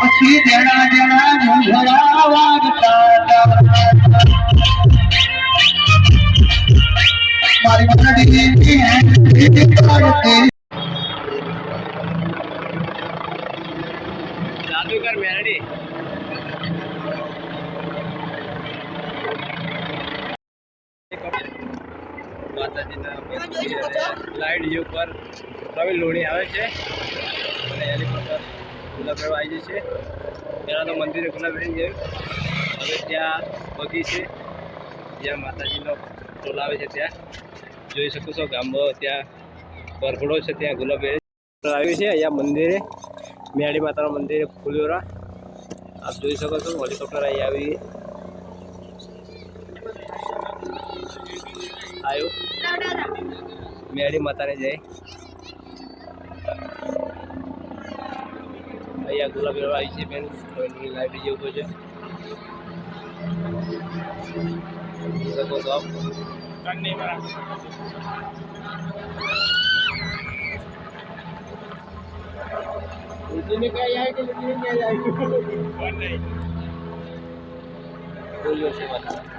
પછી જણા જણા મુંઘરા વાગતા મારી જાદુગર મેરડી લાઈટ જે ઉપર પ્રવીણ લોણી આવે છે. અને હેલિકોપ્ટર ગુલાબેડો આવી જાય છે પહેલાં તો મંદિરે ગુલાબેડી ગયું હવે ત્યાં બગી છે. જ્યાં માતાજીનો ટોલ આવે છે ત્યાં. જોઈ શકો છો ગામમાં ત્યાં પરભડો છે ત્યાં ગુલાબેડી આવ્યું છે અહીંયા મંદિરે મેળી માતાના મંદિરે ફુલેરા. આપ જોઈ શકો છો હેલિકોપ્ટર અહીં આવી આવ્યું. મેળી માતાને જય. અહીંયા ગુલાબી આવી છે બેન. લાઈવ ડીજે ઊભો છે. શકો બોલ્યો છે બધા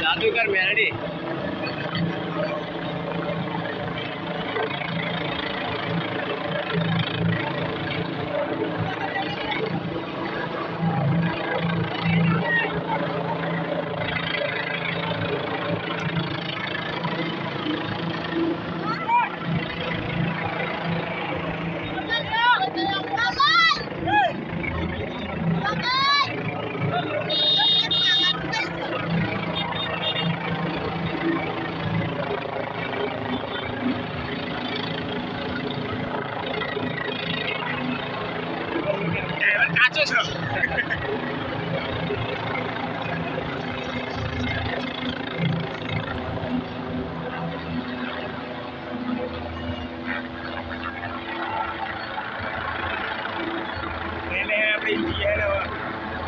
જાદુગર મેરડી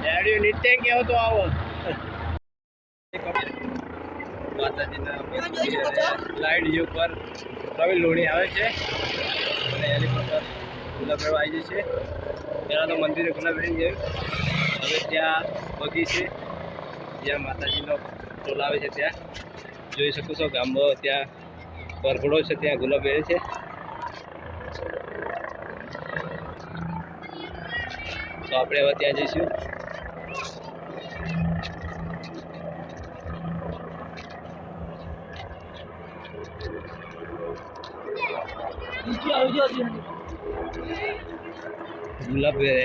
રેડિયો નિત્ય કેવો તો આવો. લાઈટ ઉપર પ્રવીણ લોણી આવે છે. પહેલાં તો મંદિરે ગુલાબેડી ગયું હવે ત્યાં બગી છે. જ્યાં માતાજીનો ટોલ આવે છે ત્યાં. જોઈ શકો છો ગામમાં ત્યાં પરગડો છે, ત્યાં ગુલાબેડી છે. તો આપણે હવે ત્યાં જઈશું. ગુલાબ વેરે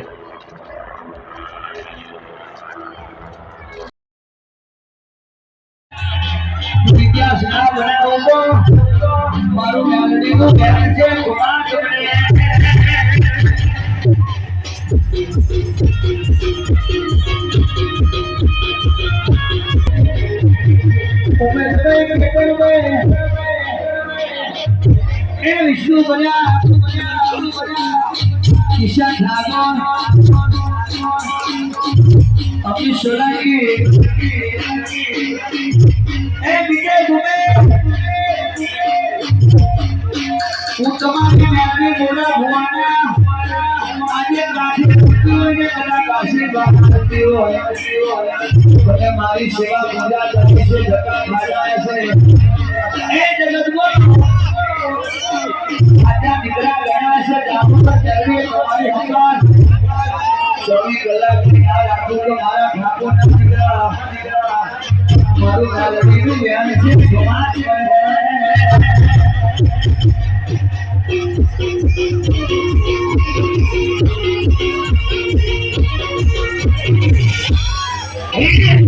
મારું મેલડીનું ઘેર છે કેકરભાઈ, એ વિષ્ણુ બન્યા. ઈશા ઠાકોર અમિત સોલંકી એ વિજય દુબે હું તમારી મેળવી બોલા. ભુવાના આજે મારી સેવા પૂજા કરવી છે જગત ખાડાય છે એ જગતગુરુ આજા ચોવીસ કલાક આ રાખું તો મારા ઠાકોરના દીકરા મારું મેલડીનું ધ્યાન છે સમાજ Thank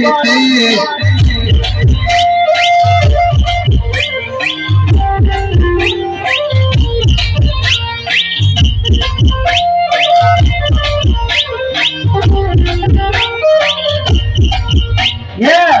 Yeah, yeah.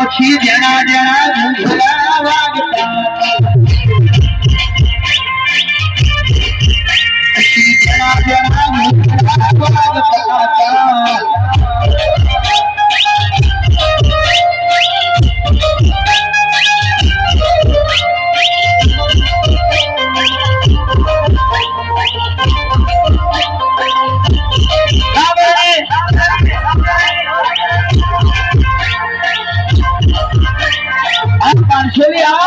પછી જણા જણા વાગતા Here.